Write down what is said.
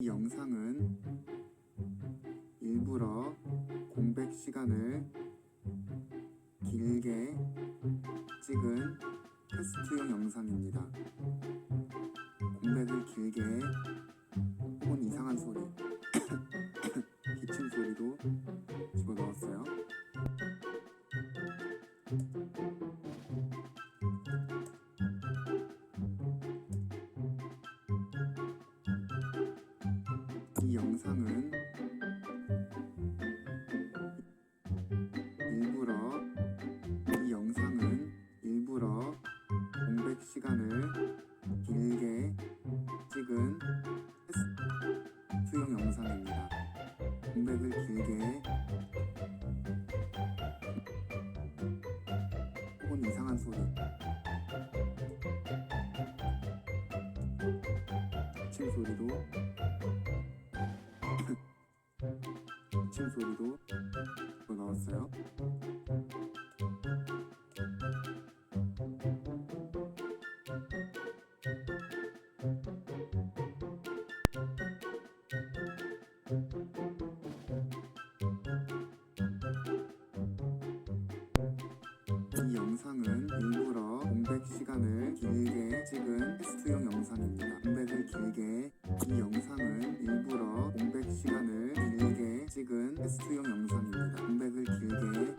이 영상은 일부러 공백 시간을 길게 찍은 테스트용 영상입니다. 공백을 길게 혹은 이상한 소리, 기침 소리도 집어넣었어요. 이 영상은 일부러 이 영상은 일부러 공백 시간을 길게 찍은 테스트용 영상입니다. 공백을 길게 혹은 이상한 소리 기침 소리도 기침 소리도 또 나왔어요. 이 영상은 일부러 공백 시간을 길게 찍은 테스트용 영상입니다. 공백을 길게 이 시간을 테스트용 영상입니다. 공백을 길게